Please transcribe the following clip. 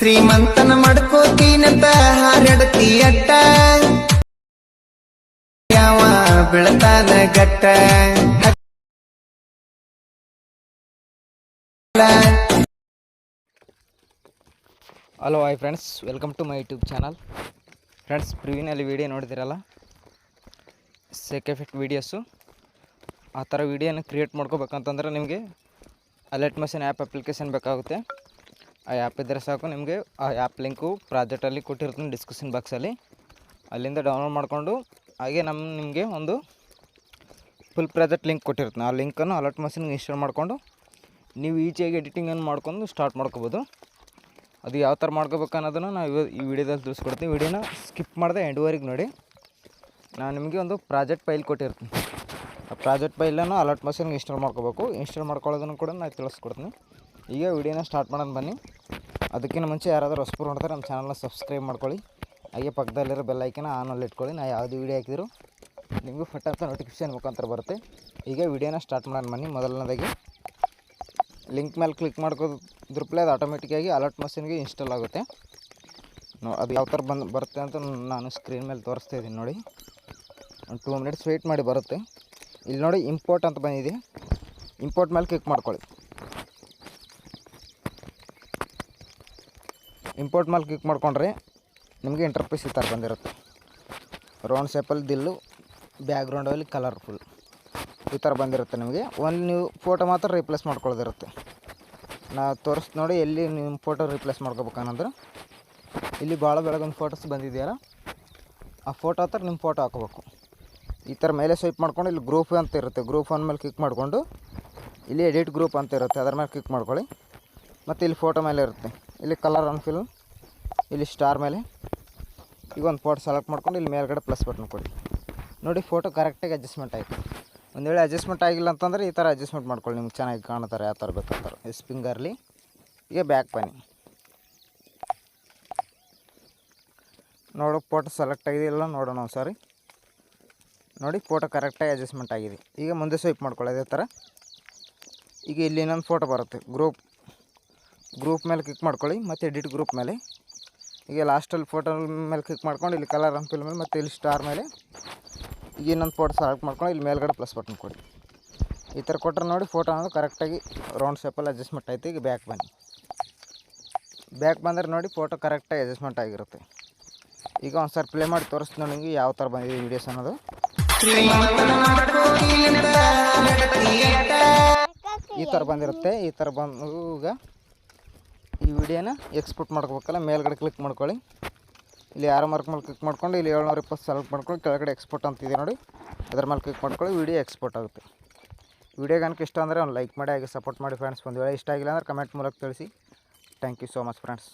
ಶ್ರೀಮಂತನ ಮಾಡ್ಕೋತೀನಂತ ಹಾರಡತಿ ಅಟ್ಟ. ಯಾವ ಬೆಳತಾನ ಗಟ್ಟ hello, hi friends. Welcome to my YouTube channel. Friends, ಪ್ರಿವಿನಲ್ಲಿ video ನೋಡಿದಿರಲ್ಲ? Shake effect videos. ಆ ಥರ ವೀಡಿಯೋನ ಕ್ರಿಯೇಟ್ ಮಾಡ್ಕೋಬೇಕಂತಂದ್ರೆ ನಿಮಗೆ ಅಲರ್ಟ್ ಮಷಿನ್ ಆ್ಯಪ್ ಅಪ್ಲಿಕೇಶನ್ ಬೇಕಾಗುತ್ತೆ. ಆ ಆ್ಯಪ್ ಇದ್ದರೆ ಸಾಕು ನಿಮಗೆ. ಆ ಆ್ಯಪ್ ಲಿಂಕು ಪ್ರಾಜೆಕ್ಟಲ್ಲಿ ಕೊಟ್ಟಿರ್ತೀನಿ ಡಿಸ್ಕ್ರಿಪ್ಷನ್ ಬಾಕ್ಸಲ್ಲಿ ಅಲ್ಲಿಂದ ಡೌನ್ಲೋಡ್ ಮಾಡಿಕೊಂಡು ಹಾಗೆ ನಮ್ಮ ನಿಮಗೆ ಒಂದು ಫುಲ್ ಪ್ರಾಜೆಕ್ಟ್ ಲಿಂಕ್ ಕೊಟ್ಟಿರ್ತೀನಿ. ಆ ಲಿಂಕನ್ನು ಅಲರ್ಟ್ ಮಷಿನ್ಗೆ ಇನ್ಸ್ಟಾಲ್ ಮಾಡಿಕೊಂಡು ನೀವು ಈಜಿಯಾಗಿ ಎಡಿಟಿಂಗನ್ನು ಮಾಡ್ಕೊಂಡು ಸ್ಟಾರ್ಟ್ ಮಾಡ್ಕೋಬೋದು. ಅದು ಯಾವ ಥರ ಮಾಡ್ಕೋಬೇಕು ಅನ್ನೋದನ್ನು ನಾವು ಈ ವಿಡಿಯೋದಲ್ಲಿ ತಿಳಿಸ್ಕೊಡ್ತೀನಿ. ವಿಡಿಯೋನ ಸ್ಕಿಪ್ ಮಾಡಿದೆ ಎಂಡುವರೆಗೆ ನೋಡಿ. ನಾನು ನಿಮಗೆ ಒಂದು ಪ್ರಾಜೆಕ್ಟ್ ಫೈಲ್ ಕೊಟ್ಟಿರ್ತೀನಿ. ಆ ಪ್ರಾಜೆಕ್ಟ್ ಫೈಲನ್ನು ಅಲರ್ಟ್ ಮಷಿನ್ಗೆ ಇನ್ಸ್ಟಾಲ್ ಮಾಡ್ಕೋಬೇಕು. ಇನ್ಸ್ಟಾಲ್ ಮಾಡ್ಕೊಳ್ಳೋದನ್ನು ಕೂಡ ನಾನು ತಿಳಿಸ್ಕೊಡ್ತೀನಿ. ಈಗ ವಿಡಿಯೋನ ಸ್ಟಾರ್ಟ್ ಮಾಡೋಣ ಬನ್ನಿ. ಅದಕ್ಕಿಂತ ಮುಂಚೆ ಯಾರಾದರೂ ಹೊಸಬರು ನೋಡ್ತಾರೆ, ನಮ್ಮ ಚಾನಲ್ನ ಸಬ್ಸ್ಕ್ರೈಬ್ ಮಾಡ್ಕೊಳ್ಳಿ. ಹಾಗೆ ಪಕ್ಕದಲ್ಲಿರೋ ಬೆಲ್ ಐಕನ ಆನಲ್ಲಿ ಇಟ್ಕೊಳ್ಳಿ. ನಾ ಯಾವುದು ವೀಡಿಯೋ ಹಾಕಿದ್ರು ನಿಮಗೂ ಫಟ್ ಅಂತ ನೋಟಿಫಿಕೇಶನ್ ಮುಖಾಂತರ ಬರುತ್ತೆ. ಈಗ ವಿಡಿಯೋನ ಸ್ಟಾರ್ಟ್ ಮಾಡೋಣ ಬನ್ನಿ. ಮೊದಲನೇದಾಗಿ ಲಿಂಕ್ ಮೇಲೆ ಕ್ಲಿಕ್ ಮಾಡ್ಕೋದ್ರಪ್ಲೆ ಅದು ಆಟೋಮೆಟಿಕ್ಕಾಗಿ ಅಲರ್ಟ್ ಮಷಿನ್ಗೆ ಇನ್ಸ್ಟಾಲ್ ಆಗುತ್ತೆ. ನೋ ಅದು ಯಾವ ಥರ ಬಂದು ಬರುತ್ತೆ ಅಂತ ನಾನು ಸ್ಕ್ರೀನ್ ಮೇಲೆ ತೋರಿಸ್ತಾ ಇದ್ದೀನಿ ನೋಡಿ. ಒಂದು ಟೂ ಮಿನಿಟ್ಸ್ ವೆಯ್ಟ್ ಮಾಡಿ ಬರುತ್ತೆ. ಇಲ್ಲಿ ನೋಡಿ ಇಂಪೋರ್ಟ್ ಅಂತ ಬಂದಿದೆ. ಇಂಪೋರ್ಟ್ ಮೇಲೆ ಕ್ಲಿಕ್ ಮಾಡ್ಕೊಳ್ಳಿ. ಇಂಪೋರ್ಟ್ ಮೇಲೆ ಕ್ಲಿಕ್ ಮಾಡ್ಕೊಂಡ್ರೆ ನಿಮಗೆ ಇಂಟರ್ಫೇಸ್ ಈ ಥರ ಬಂದಿರುತ್ತೆ. ರೌಂಡ್ ಶೇಪಲ್ಲಿ ದಿಲ್ಲು ಬ್ಯಾಕ್ಗ್ರೌಂಡಲ್ಲಿ ಕಲರ್ಫುಲ್ ಈ ಥರ ಬಂದಿರುತ್ತೆ ನಿಮಗೆ. ಒಂದು ನೀವು ಫೋಟೋ ಮಾತ್ರ ರಿಪ್ಲೇಸ್ ಮಾಡ್ಕೊಳ್ಳೋದಿರುತ್ತೆ. ನಾ ತೋರಿಸ್ ನೋಡಿ ಎಲ್ಲಿ ನಿಮ್ಮ ಫೋಟೋ ರಿಪ್ಲೇಸ್ ಮಾಡ್ಕೋಬೇಕನ್ನಂದ್ರೆ, ಇಲ್ಲಿ ಭಾಳ ಬೆಳಗೊಂದು ಫೋಟೋಸ್ ಬಂದಿದೆಯಲ್ಲ ಆ ಫೋಟೋ ಹತ್ರ ನಿಮ್ಮ ಫೋಟೋ ಹಾಕೋಬೇಕು. ಈ ಥರ ಮೇಲೆ ಸ್ವೈಪ್ ಮಾಡ್ಕೊಂಡು ಇಲ್ಲಿ ಗ್ರೂಪ್ ಅಂತ ಇರುತ್ತೆ. ಗ್ರೂಪ್ ಒನ್ ಮೇಲೆ ಕ್ಲಿಕ್ ಮಾಡಿಕೊಂಡು, ಇಲ್ಲಿ ಎಡಿಟ್ ಗ್ರೂಪ್ ಅಂತ ಇರುತ್ತೆ. ಅದರ ಮೇಲೆ ಕ್ಲಿಕ್ ಮಾಡ್ಕೊಳ್ಳಿ. ಮತ್ತು ಇಲ್ಲಿ ಫೋಟೋ ಮೇಲೆ ಇರುತ್ತೆ. ಇಲ್ಲಿ ಕಲರ್ ಆನ್ ಫಿಲ್ಮ್ ಇಲ್ಲಿ ಸ್ಟಾರ್ ಮೇಲೆ. ಈಗ ಒಂದು ಫೋಟೋ ಸೆಲೆಕ್ಟ್ ಮಾಡ್ಕೊಂಡು ಇಲ್ಲಿ ಮೇಲ್ಗಡೆ ಪ್ಲಸ್ ಬಟನ್ ಕೊಡಿ. ನೋಡಿ ಫೋಟೋ ಕರೆಕ್ಟಾಗಿ ಅಡ್ಜಸ್ಟ್ಮೆಂಟ್ ಆಯಿತು. ಒಂದು ವೇಳೆ ಅಡ್ಜಸ್ಟ್ಮೆಂಟ್ ಆಗಿಲ್ಲ ಅಂತಂದರೆ ಈ ಥರ ಅಡ್ಜಸ್ಟ್ಮೆಂಟ್ ಮಾಡ್ಕೊಳ್ಳಿ. ನಿಮ್ಗೆ ಚೆನ್ನಾಗಿ ಕಾಣ್ತಾರೆ, ಯಾವ ಥರ ಬೇಕಂತಾರೆ. ಸ್ಪಿಂಗರ್ಲಿ ಈಗ ಬ್ಯಾಕ್ ಬನ್ನಿ. ನೋಡು ಫೋಟೋ ಸೆಲೆಕ್ಟ್ ಆಗಿದೆ ಇಲ್ಲ ನೋಡೋಣ ಒಂದು ಸಾರಿ ನೋಡಿ ಫೋಟೋ ಕರೆಕ್ಟಾಗಿ ಅಡ್ಜಸ್ಟ್ಮೆಂಟ್ ಆಗಿದೆ. ಈಗ ಮುಂದೆ ಸ್ವೈಪ್ ಮಾಡ್ಕೊಳ್ಳಿ ಥರ ಈಗ ಇಲ್ಲಿ ಇನ್ನೊಂದು ಫೋಟೋ ಬರುತ್ತೆ. ಗ್ರೂಪ್ ಗ್ರೂಪ್ ಮೇಲೆ ಕ್ಲಿಕ್ ಮಾಡ್ಕೊಳ್ಳಿ, ಮತ್ತು ಎಡಿಟ್ ಗ್ರೂಪ್ ಮೇಲೆ. ಈಗ ಲಾಸ್ಟಲ್ಲಿ ಫೋಟೋ ಮೇಲೆ ಕ್ಲಿಕ್ ಮಾಡ್ಕೊಂಡು, ಇಲ್ಲಿ ಕಲರ್ ಅಂಪಿಲ್ ಮೇಲೆ, ಮತ್ತು ಇಲ್ಲಿ ಸ್ಟಾರ್ ಮೇಲೆ. ಈಗ ಇನ್ನೊಂದು ಫೋಟೋ ಸೆಲೆಕ್ಟ್ ಮಾಡ್ಕೊಂಡು, ಇಲ್ಲಿ ಮೇಲ್ಗಡೆ ಪ್ಲಸ್ ಬಟನ್ ಕೊಡಿ. ಈ ಥರ ಕೊಟ್ಟರೆ ನೋಡಿ ಫೋಟೋ ಅನ್ನೋದು ಕರೆಕ್ಟಾಗಿ ರೌಂಡ್ ಶೇಪಲ್ಲಿ ಅಡ್ಜಸ್ಟ್ಮೆಂಟ್ ಆಯ್ತು. ಈಗ ಬ್ಯಾಕ್ ಬನ್ನಿ. ಬ್ಯಾಕ್ ಬಂದರೆ ನೋಡಿ ಫೋಟೋ ಕರೆಕ್ಟಾಗಿ ಅಡ್ಜಸ್ಟ್ಮೆಂಟ್ ಆಗಿರುತ್ತೆ. ಈಗ ಒಂದು ಸಾರಿ ಪ್ಲೇ ಮಾಡಿ ತೋರಿಸ್ತೀನಿ ನೋಡಿ ನಿಮಗೆ ಯಾವ ಥರ ಬಂದಿದೆ ವೀಡಿಯೋಸ್ ಅನ್ನೋದು. ಈ ಥರ ಬಂದಿರುತ್ತೆ, ಈ ಥರ ಬಂದು ಈಗ ಈ ವಿಡಿಯೋನ ಎಕ್ಸ್ಪೋರ್ಟ್ ಮಾಡ್ಕೋಬೇಕಲ್ಲ, ಮೇಲ್ಗಡೆ ಕ್ಲಿಕ್ ಮಾಡ್ಕೊಳ್ಳಿ. ಇಲ್ಲಿ ಯಾರು ಮಾರ್ಕ್ ಮೇಲೆ ಕ್ಲಿಕ್ ಮಾಡ್ಕೊಂಡು, ಇಲ್ಲಿ ಏಳ್ನೂರ ಇಪ್ಪತ್ತು ಸೆಲೆಕ್ಟ್ ಮಾಡ್ಕೊಂಡು ಕೆಳಗಡೆ ಎಕ್ಸ್ಪೋರ್ಟ್ ಅಂತಿದೆ ನೋಡಿ. ಅದ್ರ ಮೇಲೆ ಕ್ಲಿಕ್ ಮಾಡ್ಕೊಳ್ಳಿ ವಿಡಿಯೋ ಎಕ್ಸ್ಪೋರ್ಟ್ ಆಗುತ್ತೆ. ವಿಡಿಯೋ ಕನಕ ಇಷ್ಟ ಅಂದರೆ ಒಂದು ಲೈಕ್ ಮಾಡಿ, ಹಾಗೆ ಸಪೋರ್ಟ್ ಮಾಡಿ ಫ್ರೆಂಡ್ಸ್ ಒಂದು ವೇಳೆ ಇಷ್ಟ ಆಗಿಲ್ಲ ಅಂದರೆ ಕಮೆಂಟ್ ಮೂಲಕ ತಿಳಿಸಿ. Thank you so much friends